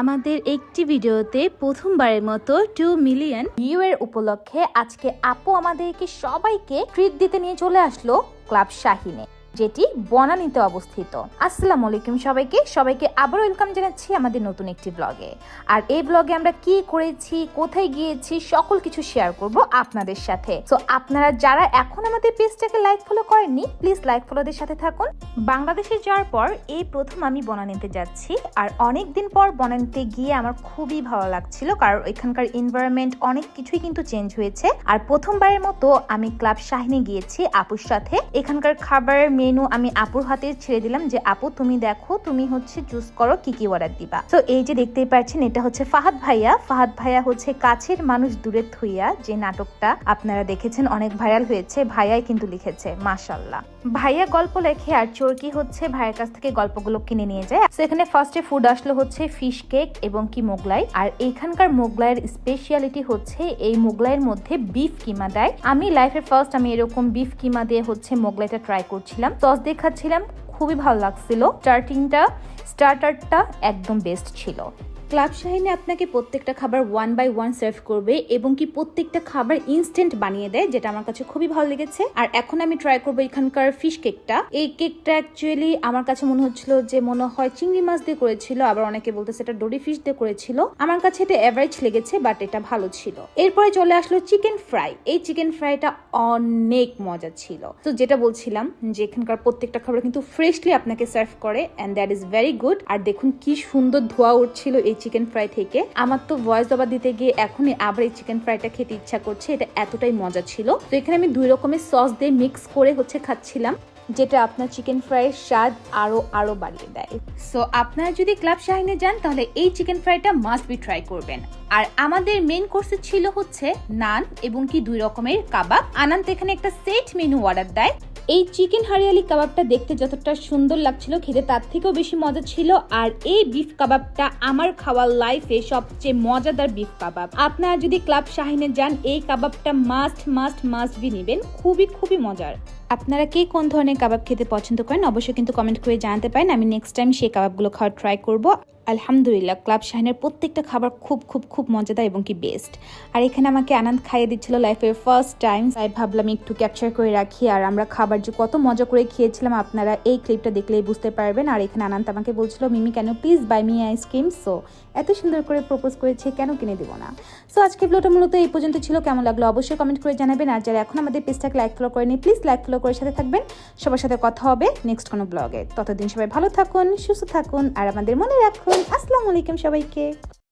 আমাদের একটি ভিডিওতে প্রথমবারের মতো টু মিলিয়ন ভিউ এর উপলক্ষে আজকে আপু আমাদেরকে সবাইকে ট্রিট দিতে নিয়ে চলে আসলো ক্লাব শাহিনে। যেটি বনানীতে অবস্থিত। আসসালামু আলাইকুম সবাইকে। সবাইকে আবার ওয়েলকাম জানাচ্ছি আমাদের নতুন একটি ব্লগে। আর এই ব্লগে আমরা কি করেছি, কোথায় গিয়েছি, সকল কিছু শেয়ার করব আপনাদের সাথে। তো আপনারা যারা এখন আমাদের পেজটাকে লাইক ফলো করেননি প্লিজ লাইক ফলোদের সাথে থাকুন। বাংলাদেশে যাওয়ার পর এই প্রথম আমি বনানীতে যাচ্ছি। আর অনেক দিন পর বনানীতে গিয়ে আমার খুবই ভালো লাগছিল, কারণ এখানকার এনভায়রনমেন্ট অনেক কিছুই কিন্তু চেঞ্জ হয়েছে। আর প্রথমবারের মতো আমি ক্লাব শাহিনে গিয়েছি আপুর সাথে। এখানকার খাবারের মেনু আমি আপুর হাতে ছেড়ে দিলাম যে, আপু, তুমি দেখো, তুমি হচ্ছে চুজ করো কি কি অর্ডার দিবা। তো এই যে দেখতেই পাচ্ছেন এটা হচ্ছে ফাহাদ ভাইয়া। ফাহাদ ভাইয়া হচ্ছে কাছের মানুষ দূরে থুইয়া যে নাটকটা আপনারা দেখেছেন, অনেক ভাইরাল হয়েছে, ভাইয়াই কিন্তু লিখেছে মাশাল্লাহ ভাইয়া গল্প লেখে আর চোরকি হচ্ছে ভাইয়ের কাছ থেকে গল্পগুলো কিনে নিয়ে যায়। তো এখানে ফার্স্টে ফুড আসলো হচ্ছে ফিশ কেক এবং কি মোগলাই। আর এখানকার মোগলাইয়ের স্পেশালিটি হচ্ছে এই মোগলাইয়ের মধ্যে বিফ কিমা দেয়। আমি লাইফে ফার্স্ট আমি এরকম বিফ কিমা দিয়ে হচ্ছে মোগলাইটা ট্রাই করছিলাম। সস দিয়ে খাচ্ছিলাম খুবই ভালো লাগছিল। স্টার্টিংটা স্টার্টারটা একদম বেস্ট ছিল। ক্লাব শাহিনে আপনাকে প্রত্যেকটা খাবার ওয়ান বাই ওয়ান সার্ভ করবে এবং কি প্রত্যেকটা খাবার ইনস্ট্যান্ট বানিয়ে দেয়, যেটা আমার কাছে খুবই ভালো লেগেছে। আর এখন আমি ট্রাই করব এখানকার ফিশ কেকটা এই কেকটা অ্যাকচুয়ালি আমার কাছে মনে হচ্ছিল যে মনে হয় চিংড়ি মাছ দিয়ে করেছিল, আবার অনেকে বলতেছে এটা ডোরি ফিশ দিয়ে করেছিল। আমার কাছে এটা অ্যাভারেজ লেগেছে বাট এটা ভালো ছিল। এরপরে চলে আসলো চিকেন ফ্রাই এই চিকেন ফ্রাইটা অনেক মজা ছিল। তো যেটা বলছিলাম যে এখানকার প্রত্যেকটা খাবার কিন্তু ফ্রেশলি আপনাকে সার্ভ করে and that is very good আর দেখুন কি সুন্দর ধোয়া উঠছিল এই চিকেন ফ্রাই থেকে। আমার তো ভয়েস ওভার দিতে গিয়ে এখনই আবার এই চিকেন ফ্রাইটা খেতে ইচ্ছা করছে, এটা এতটাই মজা ছিল। তো এখানে আমি দুই রকমের সস দিয়ে মিক্স করে হচ্ছে খাচ্ছিলাম, যেটা আপনার চিকেন ফ্রাইয়ের স্বাদ আরও আরও বাড়িয়ে দেয়। সো আপনারা যদি ক্লাব শাহিনে যান, তাহলে এই চিকেন ফ্রাইটা মাস্ট বি ট্রাই করবেন। আর আমাদের মেন কোর্সে ছিল হচ্ছে নান এবং কি দুই রকমের কাবাব। আনন্দ এখানে একটা সেট মেনু অর্ডার দেয়। এই চিকেন হারিয়ালি কাবাবটা দেখতে যতটা সুন্দর লাগছিল খেতে, তার থেকেও বেশি মজা ছিল। আর এই বিফ কাবাবটা আমার খাওয়ার লাইফে সবচেয়ে মজাদার বিফ কাবাব। আপনারা যদি ক্লাব শাহিনে যান, এই কাবাবটা মাস্ট মাস্ট মাস্ট বি নেবেন। খুবই খুবই মজার। আপনারা কে কোন ধরনের কাবাব খেতে পছন্দ করেন, অবশ্যই কিন্তু কমেন্ট করে জানাতে পারেন। আমি নেক্সট টাইম সেই কাবাবগুলো খাওয়ার ট্রাই করব। আলহামদুলিল্লাহ, ক্লাব শাহিনের প্রত্যেকটা খাবার খুব খুব খুব মজাদার এবং কি বেস্ট আর এখানে আমাকে আনন্দ খাইয়ে দিচ্ছিল লাইফের ফার্স্ট টাইম তাই ভাবলাম একটু ক্যাপচার করে রাখি, আর আমরা খাবার যে কত মজা করে খেয়েছিলাম, আপনারা এই ক্লিপটা দেখলেই বুঝতে পারবেন। আর এখানে আনন্দ আমাকে বলছিল, Mimi can please buy me ice cream so এত সুন্দর করে প্রপোজ করেছে, কেন কিনে দেবো না? সো আজকে ভিডিওটা মূলত এই পর্যন্ত ছিল। কেমন লাগল অবশ্যই কমেন্ট করে জানাবেন। আর যারা এখন আমাদের পেজটাকে লাইক ফলো করেনি প্লিজ লাইক ফলো করে সাথে থাকবেন। সবার সাথে কথা হবে নেক্সট কোনো ব্লগে ততদিন সবাই ভালো থাকুন, সুস্থ থাকুন, আর আমাদের মনে রাখুন আসসালামু আলাইকুম সবাইকে।